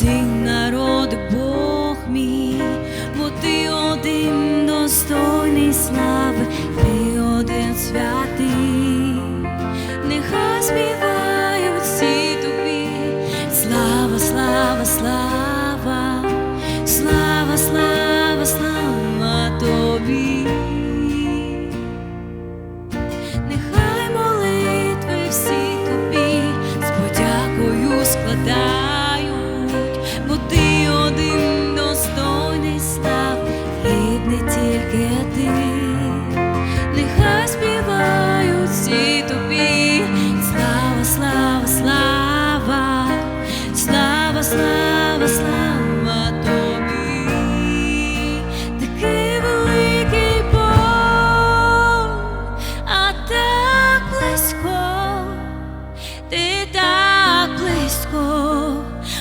sing тільки ти, нехай співають всі тобі, слава, слава, слава, слава, слава, слава тобі, такий великий Бог, а так близько, ти так близько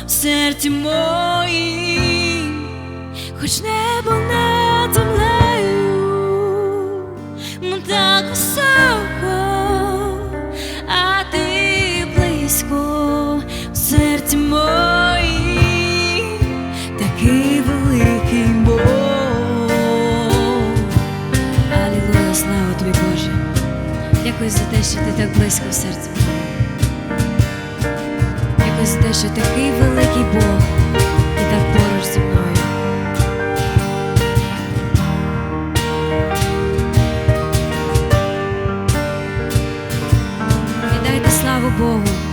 в серці моїм, хоч небо над землею високо, а ти близько в серці мої, такий великий Бог. Алілуя, слава тобі, Боже. Дякую за те, що ти так близько в серці. Дякую за те, що такий великий Бог і так. Богу.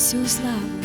всю славу.